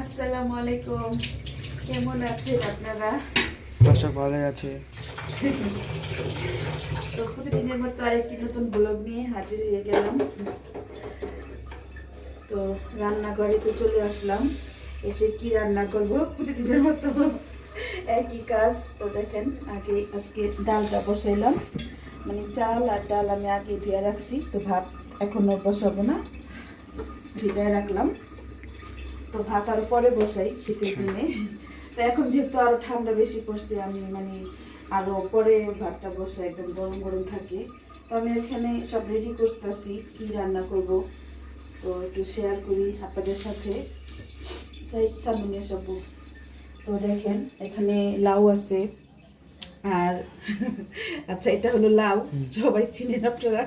আসসালামু আলাইকুম। কেমন আছেন আপনারা? দর্শক ভালোই আছে। তো প্রতিদিনের মতো আরেকটি নতুন ব্লগ নিয়ে হাজির হয়ে গেলাম। তো রান্নাঘরে তো চলে আসলাম। এসে কি রান্না করব প্রতিদিনের মতো? একই কাজ। তো দেখেন আগে আজকে ডালটা বসাইলাম। মানে চাল আর ডাল আমি আগে ধুয়ে রাখছি। তো ভাত এখনও বসাবো না ভিজায় রাখলাম। তো ভাত আরও পরে বসাই শীতের দিনে। তো এখন যেহেতু আরও ঠান্ডা বেশি পড়ছে আমি মানে আরও পরে ভাতটা বসাই একদম গরম গরম থাকে। তো আমি এখানে সব রেডি করতেছি কি রান্না করব তো একটু শেয়ার করি আপনাদের সাথে। সাইড সামনে সব তো দেখেন এখানে লাউ আছে। আর আচ্ছা এটা হলো লাউ সবাই চিনেন আপনারা।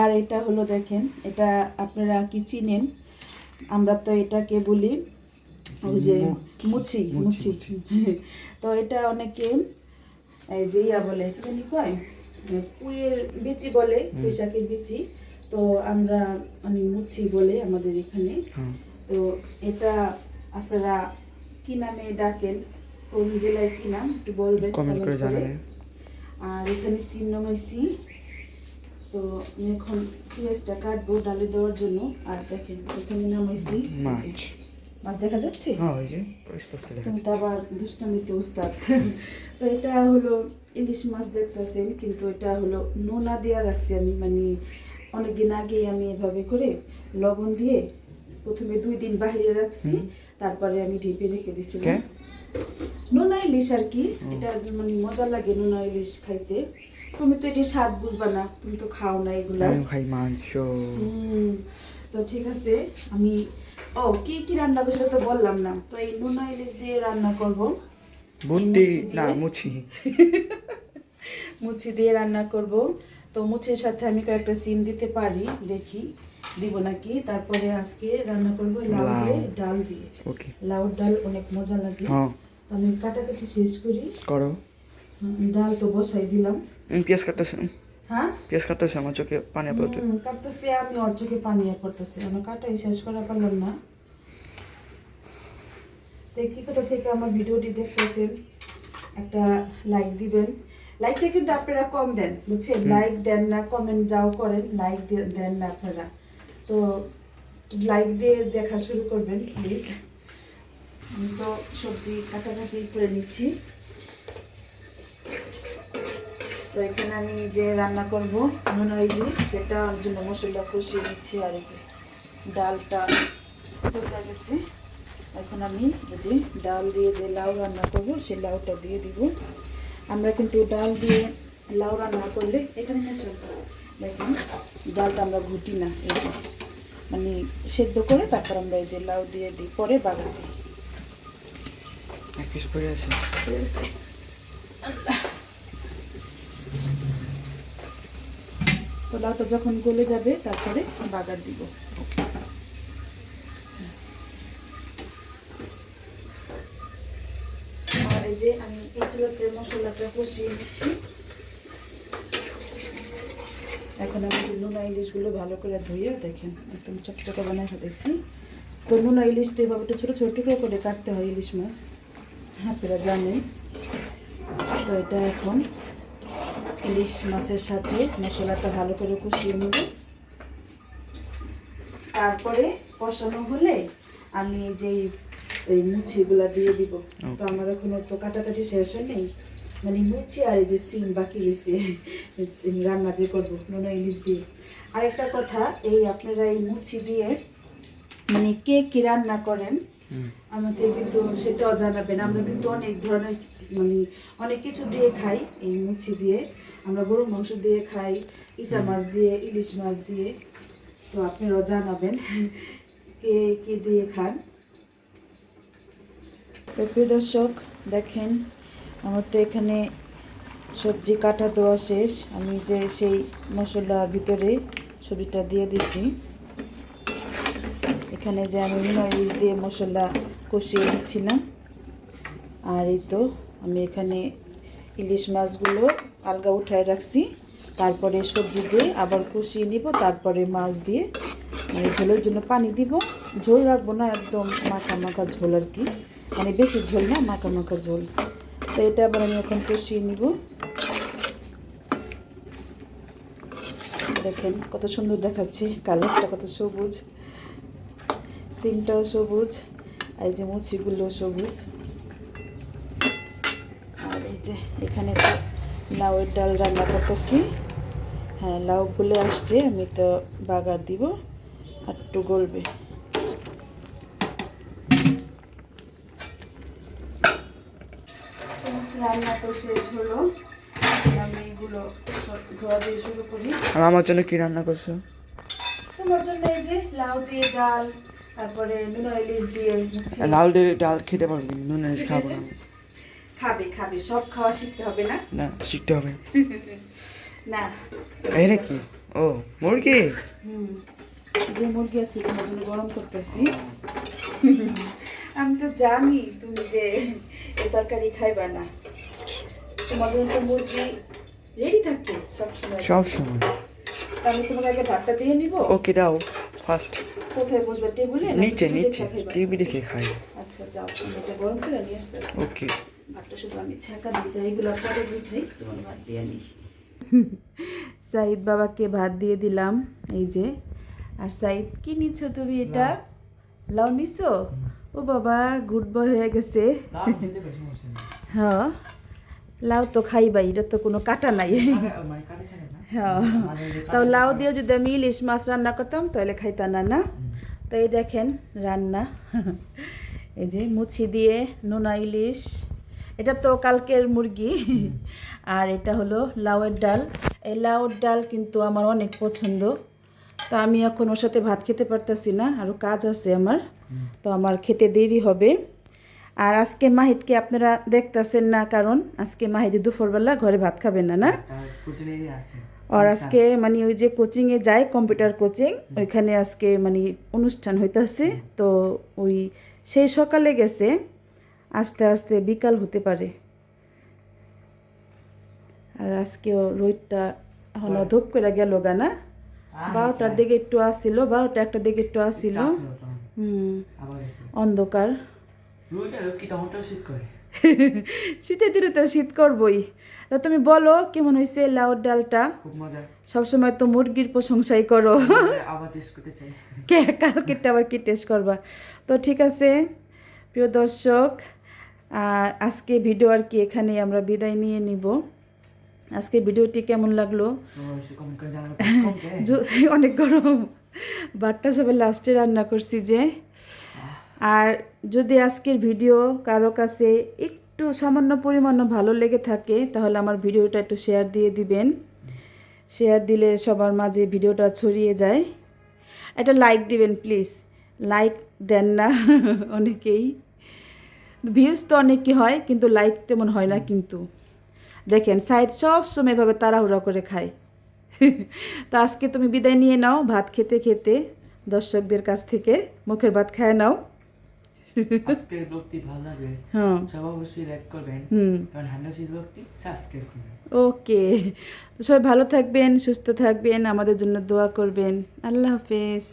আর এটা হলো দেখেন এটা আপনারা কি চিনেন? আমরা তো এটাকে বলি ওই যে মুছি মুছি তো এটা অনেকে এই যে ইয়া বলে কি জানি কয়? পুয়ের বিচি বলে পুঁইশাকের বিচি। তো আমরা মানে মুছি বলে আমাদের এখানে। তো এটা আপনারা কি নামে ডাকেন? কোন জেলায় কি নাম? একটু বলবেন কমেন্ট করে জানাবেন। আর এখানে সিম নামাইছি তো আমি এখন পেঁয়াজটা কাটবো ডালে দেওয়ার জন্য। আর দেখেন এখানে নামাইছি। মাছ। মাছ দেখা যাচ্ছে? হ্যাঁ ওই যে তুমি তো আবার দুষ্টামিতে উস্তাদ। তো এটা হলো ইলিশ মাছ দেখতেছেন কিন্তু এটা হলো নোনা দেওয়া রাখছি আমি। মানে অনেকদিন আগেই আমি এভাবে করে লবণ দিয়ে প্রথমে দুই দিন বাইরে রাখছি তারপরে আমি ঢেপে রেখে দিছিলাম। নোনা ইলিশ আর কি। এটা মানে মজা লাগে নোনা ইলিশ খাইতে। তুমি তো এটা স্বাদ বুঝবা না তুমি তো খাও না এগুলা। আমি খাই মাংস। তো ঠিক আছে আমি ও কি কি রান্না সেটা তো বললাম না। তো এই নোনা ইলিশ দিয়ে রান্না করব। বুদ্ধি না মুছি মুচি। দিয়ে রান্না করব। তো মুচির সাথে আমি কয়েকটা সিম দিতে পারি দেখি দিব নাকি। তারপরে আজকে রান্না করব লাউ। দিয়ে ডাল দিয়ে। ওকে। লাউ ডাল অনেক মজা লাগে। হ্যাঁ। আমি কাটাকাটি শেষ করি। করো। ডাল তো বসাই দিলাম। পেঁয়াজ কাটতেছি। হ্যাঁ? পেঁয়াজ কাটতেছি আমার চোখে পানি পড়তে। কাটতেছি আমি ওর চোখে পানি পড়তেছি। আমার কাটাই শেষ করা পারলাম না। দেখি কোথা থেকে আমার ভিডিওটি দেখতেছেন। একটা লাইক দিবেন। লাইকটা কিন্তু আপনারা কম দেন বুঝছেন? লাইক দেন না কমেন্ট যাও করেন লাইক দেন না আপনারা। তো লাইক দিয়ে দেখা শুরু করবেন প্লিজ আমি তো সবজি কাটাকাটি করে নিচ্ছি। তো এখানে আমি যে রান্না করব নোনা ইলিশ সেটা ওর জন্য মশলা কষিয়ে নিচ্ছি আর এই যে ডালটা গেছে। এখন আমি যে ডাল দিয়ে যে লাউ রান্না করব সেই লাউটা দিয়ে দিব। আমরা কিন্তু ডাল দিয়ে লাউ রান্না করলে এখানে না সব দেখুন ডালটা আমরা ঘুটি না এই যে মানে সেদ্ধ করে তারপর আমরা এই যে লাউ দিয়ে দিই পরে বাগান দিই আছে। তো যখন গলে যাবে, তারপরে বাগার দিব। আর এই যে আমি এই চুলাতে মশলাটা কষিয়ে নিচ্ছি। এখন আমি নুনা ইলিশগুলো ভালো করে ধুয়ে, দেখেন একদম চকচকে বানায় ফেলেছি। তো নুনা ইলিশ তো এভাবে একটু ছোটো ছোটো টুকরো করে কাটতে হয় ইলিশ মাছ। আপনারা জানেন। তো এটা এখন ইলিশ মাছের সাথে মশলাটা ভালো করে কষিয়ে নেব। তারপরে কষানো হলে আমি এই যে এই মুচিগুলা দিয়ে দিব। তো আমার এখনও তো কাটাকাটি শেষ হয় নেই মানে মুচি আর এই যে সিম বাকি রয়েছে সিম রান্না যে করব নোনা ইলিশ দিয়ে। আর একটা কথা এই আপনারা এই মুচি দিয়ে মানে কে কি রান্না করেন? আমাকে কিন্তু সেটাও জানাবেন। আমরা কিন্তু অনেক ধরনের মানে অনেক কিছু দিয়ে খাই এই মুচি দিয়ে। আমরা গরু মাংস দিয়ে খাই ইচা মাছ দিয়ে ইলিশ মাছ দিয়ে। তো আপনারাও জানাবেন কে কে দিয়ে খান। তো প্রিয় দর্শক দেখেন আমার তো এখানে সবজি কাটা দেওয়া শেষ। আমি যে সেই মশলার ভিতরে সবজিটা দিয়ে দিছি। এখানে যে আমি ইলিশ দিয়ে মশলা কষিয়ে দিচ্ছিলাম আর এই তো এখানে ইলিশ মাছগুলো আলগা উঠায় রাখছি। তারপরে সবজি দিয়ে আবার কষিয়ে নিব, তারপরে মাছ দিয়ে মানে ঝোলের জন্য পানি দিব। ঝোল রাখব না, একদম মাখা মাখা ঝোল আর কি। মানে বেশি ঝোল না, মাখা মাখা ঝোল। তো এটা আবার আমি এখন কষিয়ে নিব। দেখেন কত সুন্দর দেখাচ্ছে, কালারটা কত সবুজ। সিমটাও সবুজ, আর যে মুচিগুলো সবুজ আর এই যে এখানে তো লাউয়ের ডাল রান্না করতেছি। হ্যাঁ লাউ গুলে আসছে আমি তো বাগার দিব আর একটু গলবে। রান্না তো শেষ হলো। আমি এগুলো ধোয়া দিয়ে শুরু করি। আমার জন্য কি রান্না করছ? তোমার জন্য এই যে লাউ দিয়ে ডাল তারপরে নুন ইলিশ দিয়ে লাল দিয়ে ডাল খেতে পারব নুন ইলিশ খাব না। খাবে খাবে সব খাওয়া শিখতে হবে না? না শিখতে হবে। না। এই নাকি? ও মুরগি? হুম যে মুরগি আছে তোমার জন্য গরম করতেছি। আমি তো জানি তুমি যে এই তরকারি খাইবা না। তোমার জন্য তো মুরগি রেডি থাকে সবসময়। সব সময় তা আমি তোমাকে আগে ভাতটা দিয়ে নিব? ওকে দাও ফার্স্ট কোথায় বসবে টেবিলে নিচে নিচে টিভি দেখে খাই আচ্ছা যাও এটা গরম করে নিয়ে আসতেছি। ওকে। ভাতটা শুধু আমি ছাকা দিতে এগুলো পরে বুঝাই তোমার ভাত দিয়ে নিই সাইদ বাবাকে ভাত দিয়ে দিলাম এই যে। আর সাইদ কি নিছো তুমি এটা? লাউ নিছো? ও বাবা গুড বয় হয়ে গেছে। হ্যাঁ লাউ তো খাইবাই এটা তো কোনো কাটা নাই। হ্যাঁ তাও লাউ দিয়ে যদি আমি ইলিশ মাছ রান্না করতাম তাহলে খাইতাম না না? তো এই দেখেন রান্না। এই যে মুছি দিয়ে নোনা ইলিশ। এটা তো কালকের মুরগি। আর এটা হলো লাউয়ের ডাল। এই লাউয়ের ডাল কিন্তু আমার অনেক পছন্দ। তো আমি এখন ওর সাথে ভাত খেতে পারতাছি না আরও কাজ আছে আমার। তো আমার খেতে দেরি হবে। আর আজকে মাহিদকে আপনারা দেখতেছেন না কারণ আজকে মাহিদি দুপুরবেলা ঘরে ভাত খাবেন না না? আর আজকে মানে ওই যে কোচিংয়ে যায় কম্পিউটার কোচিং ওইখানে আজকে মানে অনুষ্ঠান হইতাছে। তো ওই সেই সকালে গেছে। আস্তে আস্তে বিকাল হতে পারে। আর আজকেও রোদটা এখন ধূপ করে গেল গানা বারোটার দিকে একটু আসছিল বারোটা একটা দিকে একটু আসছিল হুম অন্ধকার। শীতের দিনে তো শীত করবই। তা তুমি বলো কেমন হয়েছে লাউর ডালটা? সবসময় তো মুরগির প্রশংসাই করো। কে কালকেরটা আবার কি টেস্ট করবা? তো ঠিক আছে প্রিয় দর্শক আজকে ভিডিও আর কি এখানেই আমরা বিদায় নিয়ে নিব। আজকে ভিডিওটি কেমন লাগল? অনেক গরম। ভাতটা সবাই লাস্টে রান্না করছি যে। আর যদি আজকের ভিডিও কারও কাছে একটু সামান্য পরিমাণও ভালো লেগে থাকে তাহলে আমার ভিডিওটা একটু শেয়ার দিয়ে দিবেন। শেয়ার দিলে সবার মাঝে ভিডিওটা ছড়িয়ে যায়। একটা লাইক দিবেন প্লিজ লাইক দেন না অনেকেই। ভিউজ তো অনেকই হয় কিন্তু লাইক তেমন হয় না কিন্তু। দেখেন সাইড সব সময় এভাবে তাড়াহুড়া করে খায়। তো আজকে তুমি বিদায় নিয়ে নাও ভাত খেতে খেতে দর্শকদের কাছ থেকে মুখের ভাত খায় নাও। আজকের ব্লগটি ভালো লাগবে হ্যাঁ। সবাই অবশ্যই লাইক করবেন। হুম। কারণ হান্ডাসির ব্লগটি সাবস্ক্রাইব করবেন। ওকে। তো সবাই ভালো থাকবেন সুস্থ থাকবেন আমাদের জন্য দোয়া করবেন। আল্লাহ হাফেজ।